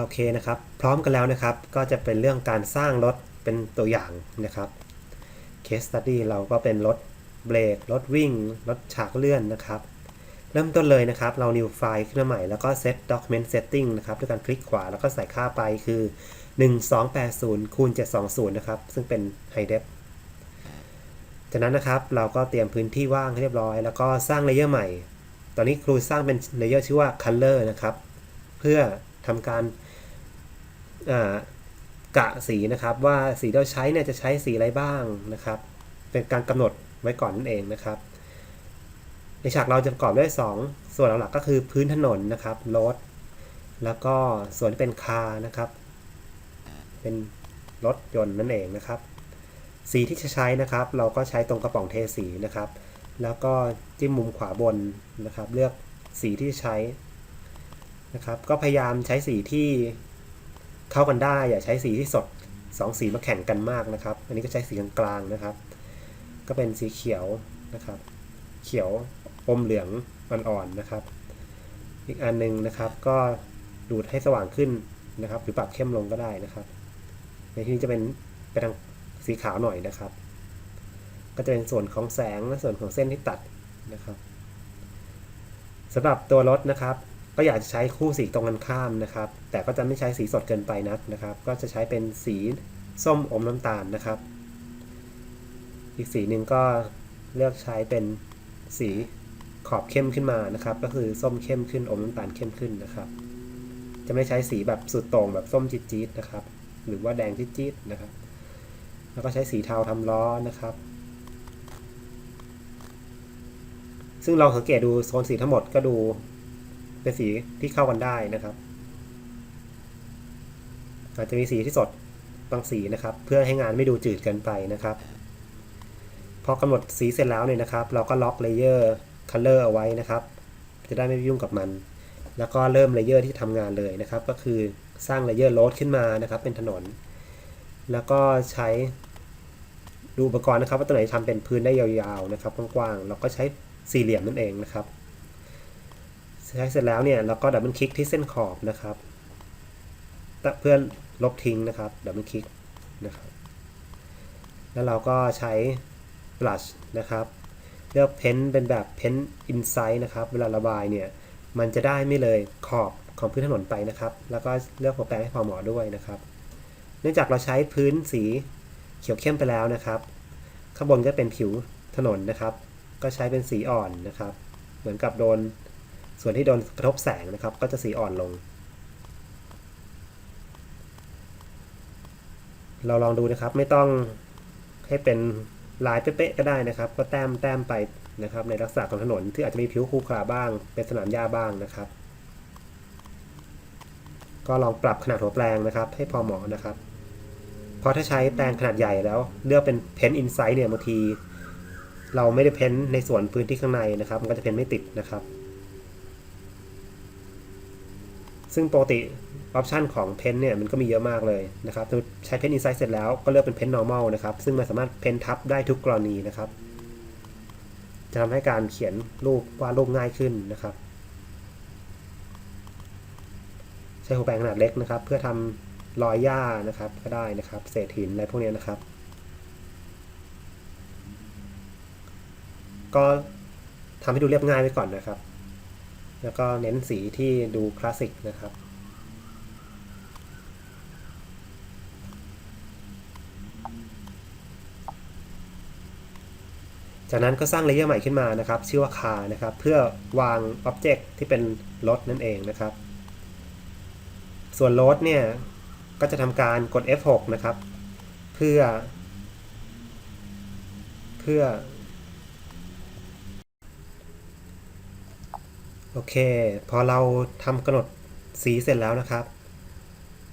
โอเคนะครับ พร้อมกันแล้วนะครับ ก็จะเป็นเรื่องการสร้างรถเป็นตัวอย่างนะครับ case study เราก็เป็นรถเบรก รถวิ่ง รถฉากเลื่อนนะครับ เริ่มต้นเลยนะครับ เรา new file ขึ้นมาใหม่ แล้วก็ set document setting นะครับ ด้วยการคลิกขวา แล้วก็ใส่ค่าไปคือ 1280คูณ720 นะครับ ซึ่งเป็น high def จากนั้นนะครับ เราก็เตรียมพื้นที่ว่างให้เรียบร้อย แล้วก็สร้างเลเยอร์ใหม่ ตอนนี้ครูสร้างเป็นเลเยอร์ชื่อว่า color นะครับ เพื่อทำการ กะสีนะครับว่าสีที่เราใช้เนี่ยจะใช้สีอะไรบ้างนะครับ เป็นการกำหนดไว้ก่อนนั่นเองนะครับ ในฉากเราจะประกอบด้วย 2 ส่วนหลักๆก็คือพื้นถนนนะครับรถแล้วก็ส่วนที่เป็นคาร์นะครับ เป็นรถยนต์นั่นเองนะครับ สีที่จะใช้นะครับ เราก็ใช้ตรงกระป๋องเทสีนะครับ แล้วก็จิ้มมุมขวาบนนะครับ เลือกสีที่ใช้นะครับ ก็พยายามใช้สีที่ เข้ากันได้อย่าใช้สีที่สดสองสีมาแข่งกันมากนะครับ อันนี้ก็ใช้สีกลางๆนะครับ ก็เป็นสีเขียวนะครับ เขียวอมเหลืองอ่อนๆนะครับ อีกอันหนึงนะครับ ก็ดูดให้สว่างขึ้นนะครับ หรือปรับเข้มลงก็ได้นะครับ ในที่นี้จะเป็นไปทางสีขาวหน่อยนะครับ ก็จะเป็นส่วนของแสงและส่วนของเส้นที่ตัดนะครับสำหรับตัวรถนะครับ ก็อยากจะใช้คู่สีตรงกันข้ามนะครับ แต่ก็จะไม่ใช้สีสดเกินไปนักนะครับ ก็จะใช้เป็นสีส้มอมน้ำตาลนะครับ อีกสีหนึ่งก็เลือกใช้เป็นสีขอบเข้มขึ้นมานะครับ ก็คือส้มเข้มขึ้นอมน้ำตาลเข้มขึ้นนะครับ จะไม่ใช้สีแบบสุดโต่งแบบส้มจี๊ดๆนะครับ หรือว่าแดงจี๊ดๆนะครับ แล้วก็ใช้สีเทาทำล้อนะครับซึ่งเราสังเกตดูโซนสีทั้งหมดก็ดู เป็นสีที่เข้ากันได้นะครับอาจจะมีสีที่สดบางสีนะครับ เพื่อให้งานไม่ดูจืดเกินไปนะครับพอกำหนดสีเสร็จแล้วเนี่ยนะครับ เราก็ล็อกเลเยอร์คัลเลอร์เอาไว้นะครับ จะได้ไม่ยุ่งกับมัน แล้วก็เริ่มเลเยอร์ที่ทำงานเลยนะครับ ก็คือสร้างเลเยอร์โรดขึ้นมานะครับ เป็นถนน แล้วก็ใช้ดูอุปกรณ์นะครับ ว่าตัวไหนทำเป็นพื้นได้ยาวๆนะครับกว้างๆเราก็ใช้สี่เหลี่ยมนั่นเองนะครับ ใช้เสร็จแล้วเนี่ยเราก็ดับเบิลคลิกที่เส้นขอบนะครับเพื่อลบทิ้งนะครับดับเบิลคลิกนะครับ แล้วเราก็ใช้ brush นะครับ เลือกเพ้นเป็นแบบเพ้นอินไซ e ์นะครับ เวลาระบายเนี่ยมันจะได้ไม่เลยขอบของพื้นถนนไปนะครับ แล้วก็เลือกโปรแกรมให้พอเหมาะด้วยนะครับ เนื่องจากเราใช้พื้นสีเขียวเข้มไปแล้วนะครับ ข้างบนก็เป็นผิวถนนนะครับ ก็ใช้เป็นสีอ่อนนะครับ เหมือนกับโดน ส่วนที่โดนกระทบแสงนะครับ ก็จะสีอ่อนลง เราลองดูนะครับไม่ต้องให้เป็นลายเป๊ะๆก็ได้นะครับ ก็แต้มแต้มไปนะครับในลักษณะของถนนที่อาจจะมีผิวคูขระบ้าง เป็นสนามหญ้าบ้างนะครับ ก็ลองปรับขนาดหัวแปลงนะครับ ให้พอเหมาะนะครับพราะถ้าใช้แปลงขนาดใหญ่แล้ว เลือกเป็นเพ้นอินไซ e ์เนี่ยบางที เราไม่ได้เพ้นในส่วนพื้นที่ข้างในนะครับ มันก็จะเพ้นไม่ติดนะครับ ซึ่งปกติออปชันของเพนเนี่ยมันก็มีเยอะมากเลยนะครับใช้เพนอินไซ e ์เสร็จแล้วก็เลือกเป็นเพ้น normal นะครับ ซึ่งมันสามารถเพนทับได้ทุกกรณีนะครับ จะทำให้การเขียนรูปวาดรูปง่ายขึ้นนะครับ ใช้หัวแปรงขนาดเล็กนะครับ เพื่อทำรอยหญ้านะครับก็ได้นะครับ เศษหินอะไรพวกนี้นะครับ ก็ทำให้ดูเรียบง่ายไว้ก่อนนะครับ แล้วก็เน้นสีที่ดูคลาสสิกนะครับ จากนั้นก็สร้างเลเยอร์ใหม่ขึ้นมานะครับ ชื่อว่า car นะครับ เพื่อวางอ็อบเจกต์ที่เป็นรถนั่นเองนะครับ ส่วนรถเนี่ย ก็จะทำการกด F6 นะครับ เพื่อ เพื่อ โอเค พอเราทำกำหนดสีเสร็จแล้วนะครับ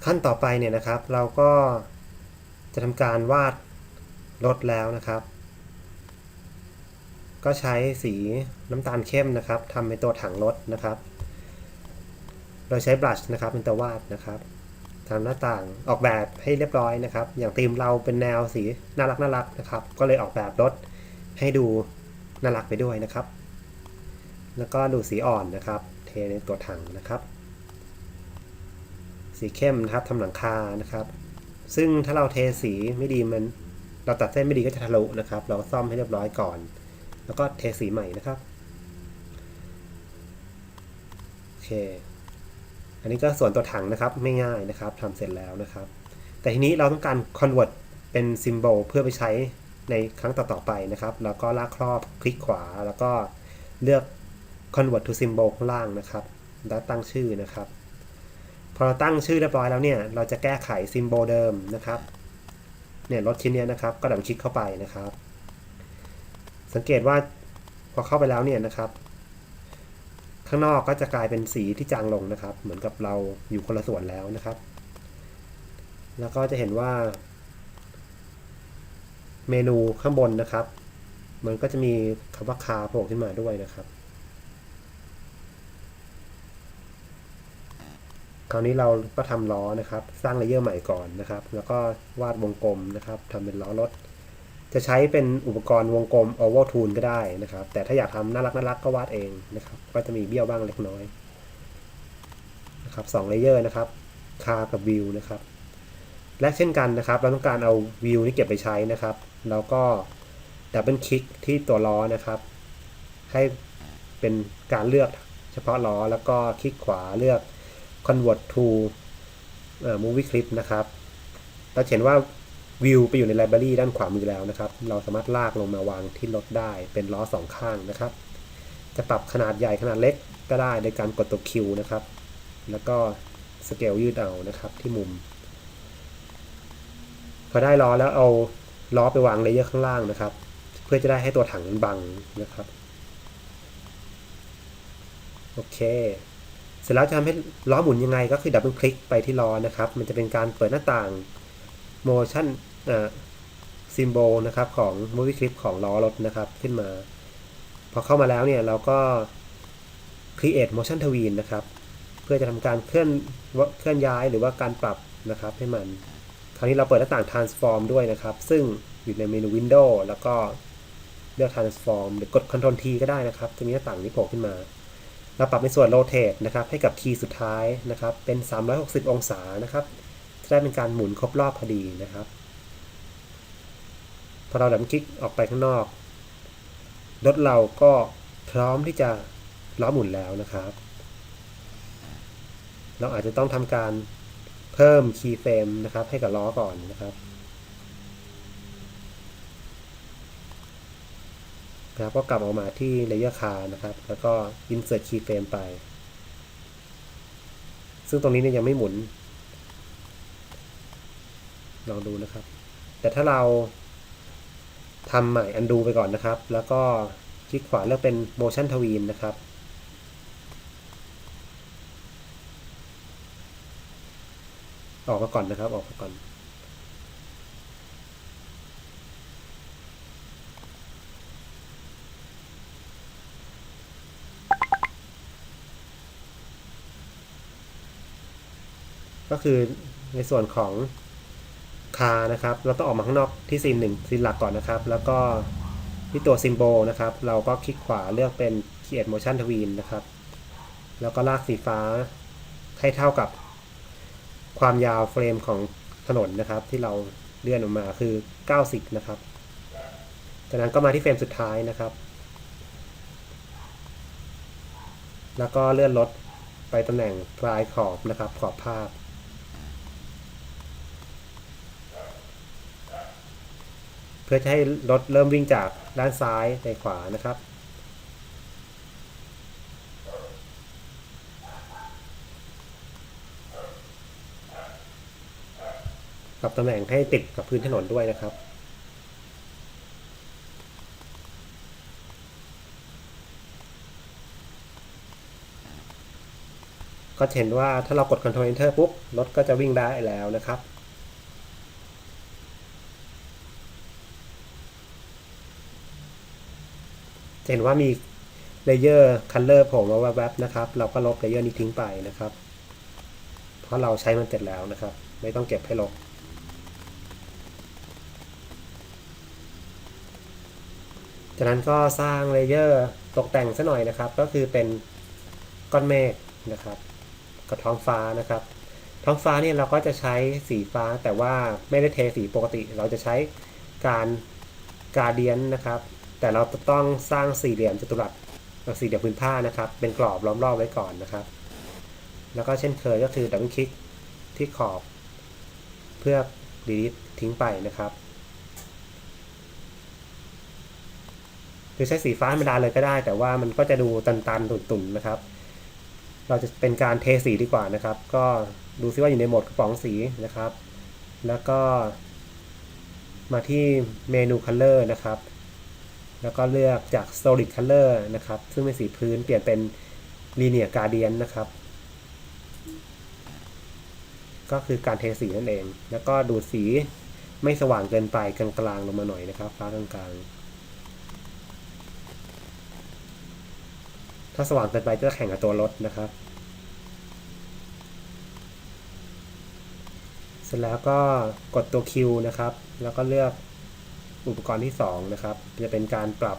ขั้นต่อไปเนี่ยนะครับ เราก็จะทำการวาดรถแล้วนะครับ ก็ใช้สีน้ำตาลเข้มนะครับทำเป็นตัวถังรถนะครับโดยใช้บลัชนะครับเป็นตัววาดนะครับทำหน้าต่างออกแบบให้เรียบร้อยนะครับ อย่างธีมเราเป็นแนวสีน่ารักน่ารักนะครับ ก็เลยออกแบบรถให้ดูน่ารักไปด้วยนะครับ แล้วก็ดูสีอ่อนนะครับ เทในตัวถังนะครับ สีเข้มนะครับทำหลังคานะครับ ซึ่งถ้าเราเทสีไม่ดีมัน เราตัดเส้นไม่ดีก็จะทะลุนะครับ เราก็ซ่อมให้เรียบร้อยก่อน แล้วก็เทสีใหม่นะครับโอเค อันนี้ก็ส่วนตัวถังนะครับไม่ง่ายนะครับทำเสร็จแล้วนะครับ แต่ทีนี้เราต้องการ convert เป็นซิมโบลเพื่อไปใช้ในครั้งต่อๆไปนะครับ แล้วก็ลากครอบคลิกขวาแล้วก็เลือก convert to symbol ข้างล่างนะครับแล้วตั้งชื่อนะครับ พอเราตั้งชื่อเรียบร้อยแล้วเนี่ย เราจะแก้ไขซิมโบลเดิมนะครับ เนี่ยรถชิ้นเนี้ยนะครับ ก็ดับคลิกเข้าไปนะครับ สังเกตว่าพอเข้าไปแล้วเนี่ยนะครับ ข้างนอกก็จะกลายเป็นสีที่จางลงนะครับ เหมือนกับเราอยู่คนละส่วนแล้วนะครับ แล้วก็จะเห็นว่า เมนูข้างบนนะครับ มันก็จะมีคำว่าคาโผล่ขึ้นมาด้วยนะครับ คราวนี้เราก็ทำล้อนะครับ สร้างเลเยอร์ใหม่ก่อนนะครับ แล้วก็วาดวงกลมนะครับทำเป็นล้อรถ จะใช้เป็นอุปกรณ์วงกลม oval tool ก็ได้นะครับ แต่ถ้าอยากทำน่ารักน่ารักก็วาดเองนะครับ ก็จะมีเบี้ยวบ้างเล็กน้อยนะครับสองเลเยอร์นะครับคากับวิวนะครับ และเช่นกันนะครับ เราต้องการเอาวิวนี้เก็บไปใช้นะครับ แล้วก็ดับเบิลคลิกที่ตัวล้อนะครับ ให้เป็นการเลือกเฉพาะล้อแล้วก็คลิกขวาเลือก convert to movie clip นะครับเราเห็นว่าวิวไปอยู่ในไลบรารีด้านขวามือแล้วนะครับ เราสามารถลากลงมาวางที่รถได้เป็นล้อสองข้างนะครับ จะปรับขนาดใหญ่ขนาดเล็กก็ได้โดยการกดตัว Q นะครับ แล้วก็สเกลยืดเอานะครับที่มุม พอได้ล้อแล้วเอาล้อไปวางเลเยอร์ข้างล่างนะครับ เพื่อจะได้ให้ตัวถังมันบังนะครับ โอเค เสร็จแล้วจะทำให้ล้อหมุนยังไงก็คือดับเบิลคลิกไปที่ล้อนะครับ มันจะเป็นการเปิดหน้าต่าง motion อ่า symbol นะครับของ movie clip ของล้อรถนะครับขึ้นมา พอเข้ามาแล้วเนี่ยเราก็ create motion tween นะครับ เพื่อจะทำการเคลื่อนเคลื่อนย้ายหรือว่าการปรับนะครับให้มัน คราวนี้เราเปิดหน้าต่าง transform ด้วยนะครับ ซึ่งอยู่ในเมนู window แล้วก็เลือก transform หรือกด control T ก็ได้นะครับ จะมีหน้าต่างนี้โผล่ขึ้นมา เราปรับในส่วน rotate นะครับให้กับคีย์สุดท้ายนะครับเป็น 360 องศานะครับจะได้เป็นการหมุนครบรอบพอดีนะครับ พอเราดับคลิกออกไปข้างนอกรถเราก็พร้อมที่จะล้อหมุนแล้วนะครับ เราอาจจะต้องทำการเพิ่มคีย์เฟรมนะครับให้กับล้อก่อนนะครับ นะครับก็กลับออกมาที่ Layer Car นะครับ แล้วก็ Insert Keyframe ไป ซึ่งตรงนี้เนี่ยยังไม่หมุน ลองดูนะครับ แต่ถ้าเราทำใหม่ undo ไปก่อนนะครับ แล้วก็คลิกขวาเลือกเป็น motion tween นะครับออกมาก่อนนะครับ ออกมาก่อน ก็คือในส่วนของคานะครับ เราต้องออกมาข้างนอกที่ซีนหนึ่งซีนหลักก่อนนะครับ แล้วก็ที่ตัวซิมโบลนะครับ เราก็คลิกขวาเลือกเป็น Create Motion Tween นะครับ แล้วก็ลากสีฟ้าให้เท่ากับความยาวเฟรมของถนนนะครับ ที่เราเลื่อนออกมาคือ 90 นะครับ จากนั้นก็มาที่เฟรมสุดท้ายนะครับ แล้วก็เลื่อนรถไปตำแหน่งปลายขอบนะครับ ขอบภาพ พื่อจะให้รถเริ่มวิ่งจากด้านซ้ายไปขวานะครับ ปรับตำแหน่งให้ติดกับพื้นถนนด้วยนะครับก็เห็นว่าถ้าเรากด Ctrl Enter ปุ๊บรถก็จะวิ่งได้แล้วนะครับ เห็นว่ามีเลเยอร์คัลเลอร์ผล่มาแวบๆนะครับ เราก็ลบเลเยอร์นี้ทิ้งไปนะครับ เพราะเราใช้มันเสร็จแล้วนะครับ ไม่ต้องเก็บให้ลบจากนั้นก็สร้างเลเยอร์ตกแต่งซะหน่อยนะครับ ก็คือเป็นก้อนเมฆนะครับกับท้องฟ้านะครับ ท้องฟ้าเนี่ยเราก็จะใช้สีฟ้าแต่ว่าไม่ได้เทสีปกติ เราจะใช้การกาเดียนนะครับ แต่เราต้องสร้างสี่เหลี่ยมจัตุรัสสี่เหลี่ยมพื้นผ้านะครับ เป็นกรอบล้อมรอบไว้ก่อนนะครับ แล้วก็เช่นเคยก็คือดับเบิลคลิกที่ขอบ เพื่อดีลิททิ้งไปนะครับ หรือใช้สีฟ้าธรรมดาเลยก็ได้ แต่ว่ามันก็จะดูตันๆ ตุ่นๆนะครับ เราจะเป็นการเทสีดีกว่านะครับ ก็ดูซิว่าอยู่ในโหมดกระป๋องสีนะครับ แล้วก็มาที่เมนู Color นะครับ แล้วก็เลือกจาก Solid Color นะครับ ซึ่งเป็นสีพื้นเปลี่ยนเป็น Linear Gradient นะครับ ก็คือการเทสีนั่นเอง แล้วก็ดูดสีไม่สว่างเกินไปกลางๆลงมาหน่อยนะครับ ฟ้ากลางๆ ถ้าสว่างเกินไปจะแข่งกับตัวรถนะครับ เสร็จแล้วก็กดตัว Q นะครับ แล้วก็เลือก อุปกรณ์ที่2นะครับจะเป็นการปรับ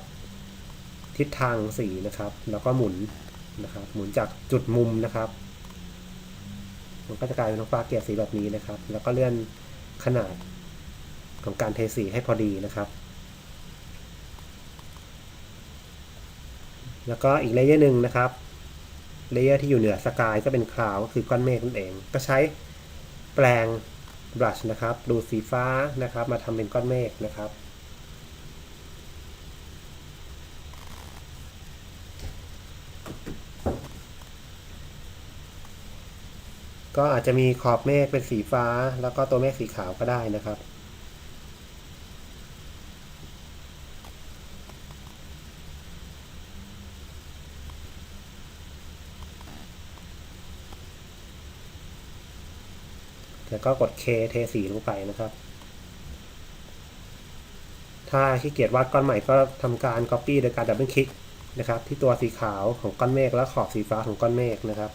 ทิศทางสีนะครับ แล้วก็หมุนนะครับ หมุนจากจุดมุมนะครับ มันก็จะกลายเป็นท้องฟ้าเกลี่ยสีแบบนี้นะครับ แล้วก็เลื่อนขนาดของการเทสีให้พอดีนะครับ แล้วก็อีกเลเยอร์หนึ่งนะครับเลเยอร์ที่อยู่เหนือสกายก็เป็นคลาวก็คือก้อนเมฆนั่นเอง ก็ใช้แปลงบลัชนะครับ ดูสีฟ้านะครับ มาทำเป็นก้อนเมฆนะครับ ก็อาจจะมีขอบเมฆเป็นสีฟ้า แล้วก็ตัวเมฆสีขาวก็ได้นะครับ แล้วก็กด K เทสีลงไปนะครับ ถ้าขี้เกียจวาดก้อนใหม่ก็ทำการ Copy โดยการดับเบิลคลิกนะครับ ที่ตัวสีขาวของก้อนเมฆและขอบสีฟ้าของก้อนเมฆนะครับ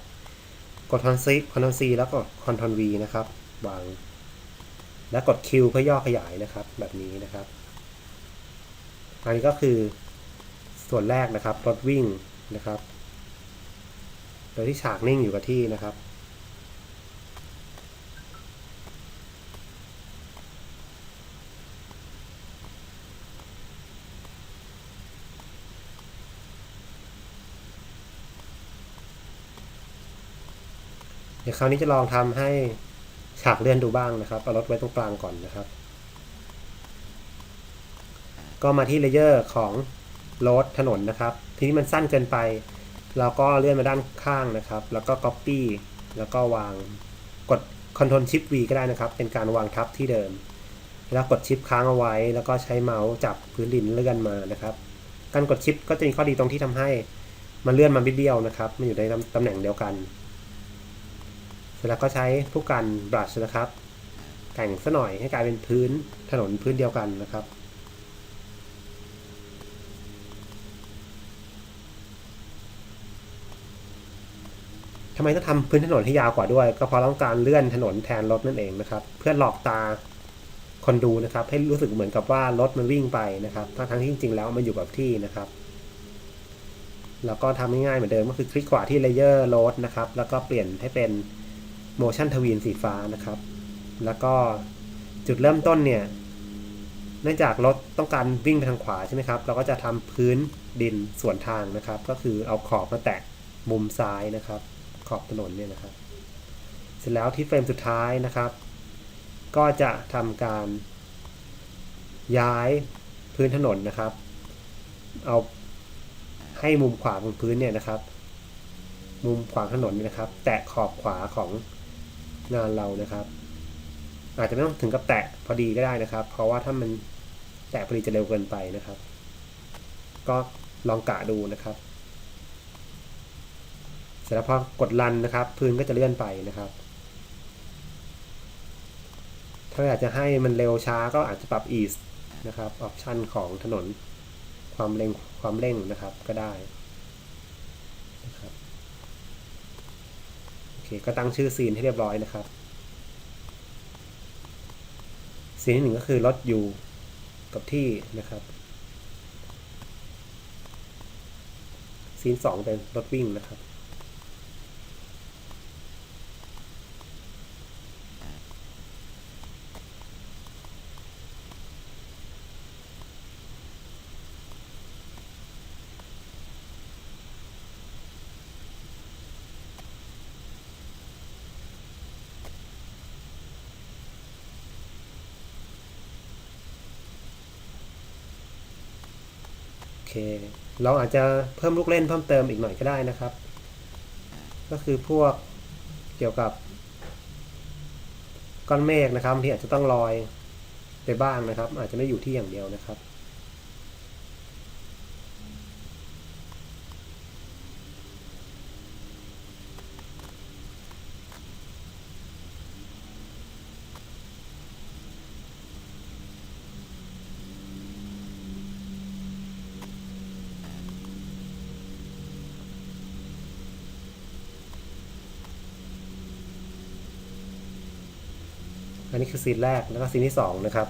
กดคอนซีคอนทอนซีแล้วก็คอนทอนะครับ วาง แล้วกด Q เพื่อย่อขยายนะครับ แบบนี้นะครับ อันนี้ก็คือส่วนแรกนะครับ รถวิ่งนะครับ โดยที่ฉากนิ่งอยู่กับที่นะครับ คราวนี้จะลองทำให้ฉากเลื่อนดูบ้างนะครับ เอารถไว้ตรงกลางก่อนนะครับ ก็มาที่เลเยอร์ของรถถนนนะครับ ทีนี้มันสั้นเกินไป เราก็เลื่อนมาด้านข้างนะครับ แล้วก็ Copy แล้วก็วางกด Ctrl Shift V ก็ได้นะครับ เป็นการวางทับที่เดิม แล้วกดชิปค้างเอาไว้ แล้วก็ใช้เมาส์จับพื้นดินเลื่อนมานะครับ การกดชิปก็จะมีข้อดีตรงที่ทำให้มันเลื่อนมาบิดเดียวนะครับ มันอยู่ในตำแหน่งเดียวกัน เสร็จแล้วก็ใช้ผู้กันบลัชนะครับ แต่งซะหน่อยให้กลายเป็นพื้นถนนพื้นเดียวกันนะครับ ทำไมต้องทำพื้นถนนให้ยาวกว่าด้วย ก็เพราะต้องการเลื่อนถนนแทนรถนั่นเองนะครับ เพื่อหลอกตาคนดูนะครับ ให้รู้สึกเหมือนกับว่ารถมันวิ่งไปนะครับทั้งทั้งที่จริงๆแล้วมันอยู่กับที่นะครับแล้วก็ทำง่ายๆเหมือนเดิมก็คือคลิกขวาที่ Layer Load นะครับ แล้วก็เปลี่ยนให้เป็น motion ทวีนสีฟ้านะครับ แล้วก็จุดเริ่มต้นเนี่ย เนื่องจากรถต้องการวิ่งไปทางขวาใช่ไหมครับ เราก็จะทำพื้นดินส่วนทางนะครับ ก็คือเอาขอบมาแตะมุมซ้ายนะครับ ขอบถนนเนี่ยนะครับ เสร็จแล้วที่เฟรมสุดท้ายนะครับ ก็จะทำการย้ายพื้นถนนนะครับ เอาให้มุมขวาของพื้นเนี่ยนะครับ มุมขวางถนนนะครับ แตะขอบขวาของ งานเรานะครับ อาจจะไม่ต้องถึงกับแตะพอดีก็ได้นะครับ เพราะว่าถ้ามันแตะพอดีจะเร็วเกินไปนะครับ ก็ลองกะดูนะครับ เสร็จแล้วพอกดรันนะครับ พื้นก็จะเลื่อนไปนะครับ ถ้าอยากจะให้มันเร็วช้าก็อาจจะปรับ ease นะครับ ออปชันของถนนความเร่งความเร่งนะครับก็ได้นะครับโอเคก็ตั้งชื่อซีนให้เรียบร้อยนะครับ ซีนที่หนึ่งก็คือรถอยู่กับที่นะครับ ซีนสองเป็นรถวิ่งนะครับ เราอาจจะเพิ่มลูกเล่นเพิ่มเติมอีกหน่อยก็ได้นะครับ ก็คือพวกเกี่ยวกับก้อนเมฆนะครับที่อาจจะต้องลอยไปบ้างนะครับ อาจจะไม่อยู่ที่อย่างเดียวนะครับ นนี้คือซีนแรกแล้วก็ซีนที่สองนะครับ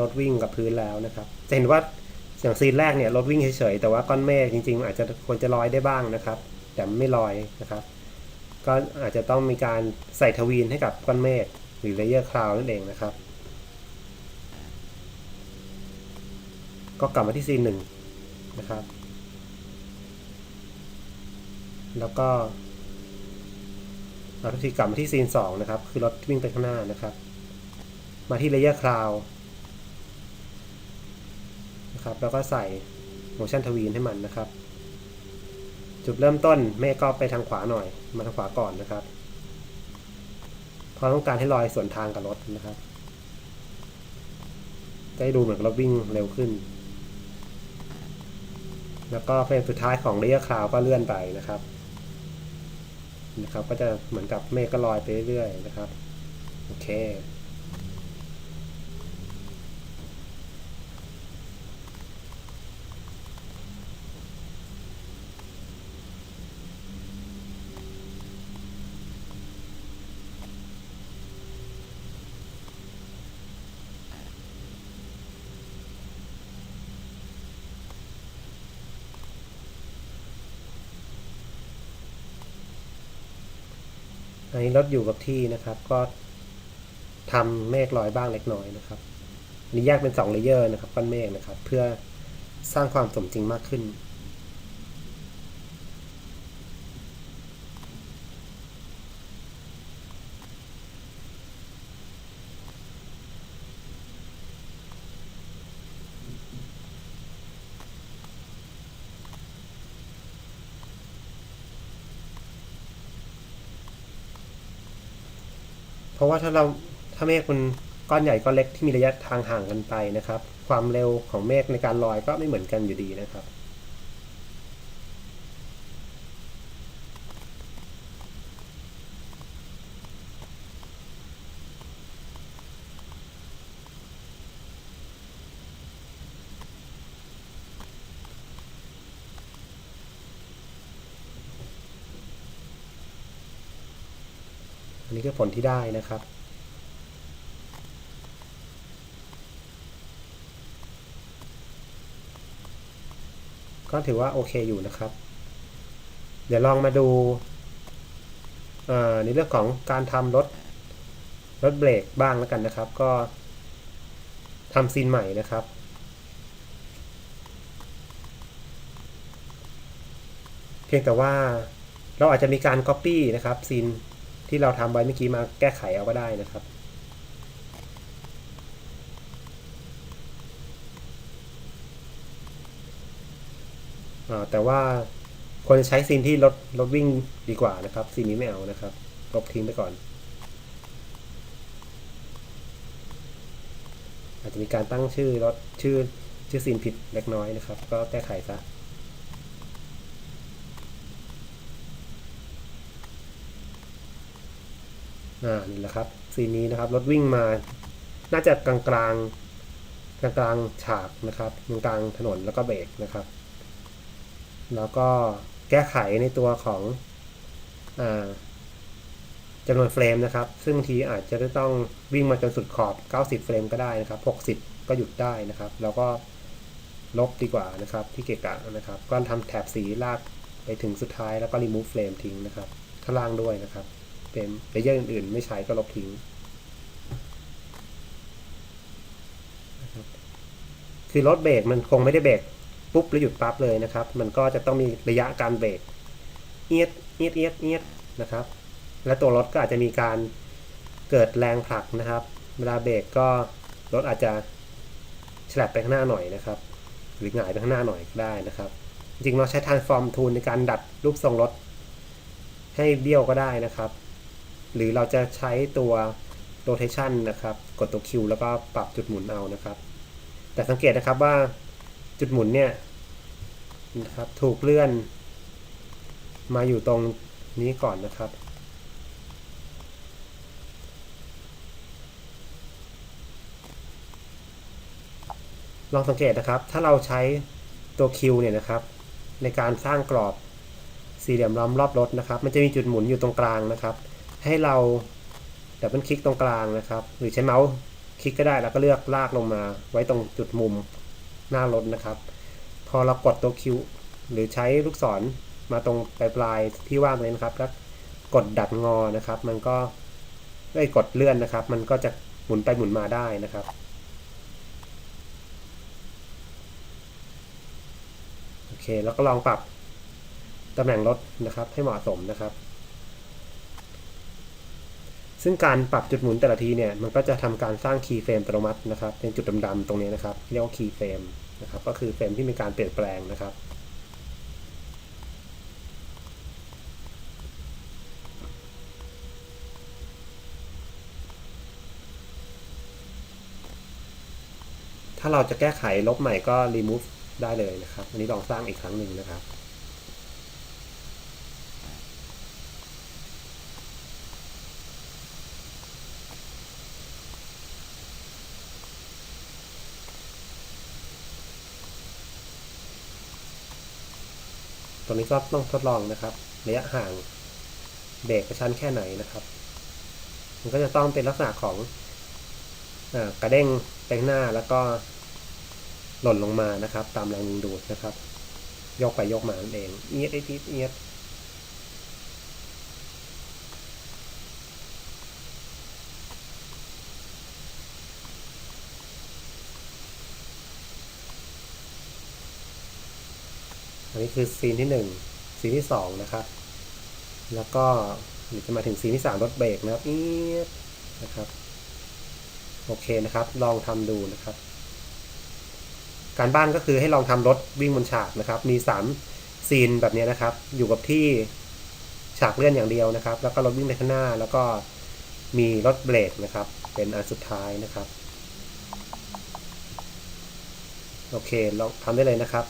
รถวิ่งกับพื้นแล้วนะครับ จะเห็นว่าอย่างซีนแรกเนี่ยรถวิ่งเฉยๆแต่ว่าก้อนเมฆจริงๆ อาจจะควรจะลอยได้บ้างนะครับ แต่ไม่ลอยนะครับ ก็อาจจะต้องมีการใส่ทวีนให้กับก้อนเมฆหรือเลเยอร์คลาวนั่นเองนะครับ ก็กลับมาที่ซีนหนึ่งนะครับ แล้วก็ เราทุกทีกลับมาที่ซีนสองนะครับ คือรถวิ่งไปข้างหน้านะครับ มาที่เลเยอร์คลาวนะครับแล้วก็ใส่ motion ทวีนให้มันนะครับ จุดเริ่มต้นเมฆก็ไปทางขวาหน่อย มาทางขวาก่อนนะครับเพราะต้องการให้ลอยสวนทางกับรถนะครับจะให้ดูเหมือนรถวิ่งเร็วขึ้น แล้วก็เฟรมสุดท้ายของเลเยอร์คลาวก็เลื่อนไปนะครับ นะครับ ก็จะเหมือนกับเมฆก็ลอยไปเรื่อยๆนะครับ โอเค อันนี้รถอยู่กับที่นะครับ ก็ทำเมฆลอยบ้างเล็กน้อยนะครับอันนี้แยกเป็น2เลเยอร์นะครับก้อนเมฆนะครับ เพื่อสร้างความสมจริงมากขึ้น ว่าถ้าเราถ้าเมฆมันก้อนใหญ่ก้อนเล็กที่มีระยะทางห่างกันไปนะครับ ความเร็วของเมฆในการลอยก็ไม่เหมือนกันอยู่ดีนะครับ ผลที่ได้นะครับ ก็ถือว่าโอเคอยู่นะครับ เดี๋ยวลองมาดูในเรื่องของการทำรถรถเบรกบ้างแล้วกันนะครับ ก็ทำซีนใหม่นะครับเพียงแต่ว่าเราอาจจะมีการ Copy นะครับซีน ที่เราทำไว้เมื่อกี้มาแก้ไขเอาก็ได้นะครับ แต่ว่าควรใช้ซีนที่รถรถวิ่งดีกว่านะครับซีนนี้ไม่เอานะครับลบทิ้งไปก่อน อาจจะมีการตั้งชื่อรถชื่อชื่อซีนผิดเล็กน้อยนะครับ ก็แก้ไขซะ อ่านี่แหละครับซีนนี้นะครับรถวิ่งมา น่าจะกลางกลางกลางกลางฉากนะครับตรงกลางถนนแล้วก็เบรกนะครับ แล้วก็แก้ไขในตัวของอาจำนวนเฟรมนะครับ ซึ่งทีอาจจะต้องวิ่งมาจนสุดขอบ 90 เฟรมก็ได้นะครับ 60 ก็หยุดได้นะครับ แล้วก็ลบดีกว่านะครับ ที่เกะกะนะครับ ก็ทำแถบสีลากไปถึงสุดท้ายแล้วก็ remove เฟรมทิ้งนะครับข้างล่างด้วยนะครับ เป็นเลเยอร์อื่นๆ ไม่ใช้ก็ลบทิ้งนะครับคือรถเบรกมันคงไม่ได้เบรกปุ๊บแล้วหยุดปั๊บเลยนะครับ มันก็จะต้องมีระยะการเบรกเอียดเอียดเอียดเอียดนะครับ และตัวรถก็อาจจะมีการเกิดแรงผลักนะครับ เวลาเบรกก็รถอาจจะฉลับไปข้างหน้าหน่อยนะครับ หรือหงายไปข้างหน้าหน่อยก็ได้นะครับ จริงเราใช้ transform tool ในการดัดรูปทรงรถให้เบี้ยวก็ได้นะครับ หรือเราจะใช้ตัว rotation นะครับ กดตัว Q แล้วก็ปรับจุดหมุนเอานะครับ แต่สังเกตนะครับว่าจุดหมุนเนี่ยนะครับถูกเลื่อนมาอยู่ตรงนี้ก่อนนะครับ ลองสังเกตนะครับ ถ้าเราใช้ตัว Q เนี่ยนะครับ ในการสร้างกรอบสี่เหลี่ยมล้อมรอบรถนะครับ มันจะมีจุดหมุนอยู่ตรงกลางนะครับ ให้เราดับเบิลคลิกตรงกลางนะครับ หรือใช้เมาส์คลิกก็ได้แล้วก็เลือกลากลงมา ไว้ตรงจุดมุมหน้ารถนะครับ พอเรากดตัว Q หรือใช้ลูกศรมาตรงปลายปลายที่ว่างเลยนะครับแล้วกดดัดงอนะครับ มันก็ได้กดเลื่อนนะครับ มันก็จะหมุนไปหมุนมาได้นะครับโอเคแล้วก็ลองปรับตำแหน่งรถนะครับให้เหมาะสมนะครับ ซึ่งการปรับจุดหมุนแต่ละทีเนี่ยมันก็จะทำการสร้างคีย์เฟรมอัตโนมัตินะครับเป็นจุดดำๆตรงนี้นะครับเรียกว่าคีย์เฟรมนะครับก็คือเฟรมที่มีการเปลี่ยนแปลงนะครับถ้าเราจะแก้ไขลบใหม่ก็ remove ได้เลยนะครับ อันนี้ลองสร้างอีกครั้งหนึ่งนะครับ ตรงนี้ก็ต้องทดลองนะครับ ระยะห่างเบรกกระชั้นแค่ไหนนะครับ มันก็จะต้องเป็นลักษณะของอกระเด้งไปข้างหน้าแล้วก็หล่นลงมานะครับ ตามแรงดึงดูดนะครับ ยกไปยกมานั่นเอง เอียดเอียดเอียด อันนี้คือซีนที่หนึ่งซีนที่สองนะครับ แล้วก็เดี๋ยวจะมาถึงซีนที่สามรถเบรกนะครับอียดนะครับโอเคนะครับ ลองทำดูนะครับ การบ้านก็คือให้ลองทำรถวิ่งบนฉากนะครับ มี 3 ซีนแบบนี้นะครับ อยู่กับที่ฉากเลื่อนอย่างเดียวนะครับ แล้วก็รถวิ่งไปข้างหน้า แล้วก็มีรถเบรกนะครับ เป็นอันสุดท้ายนะครับ โอเคลองทำได้เลยนะครับ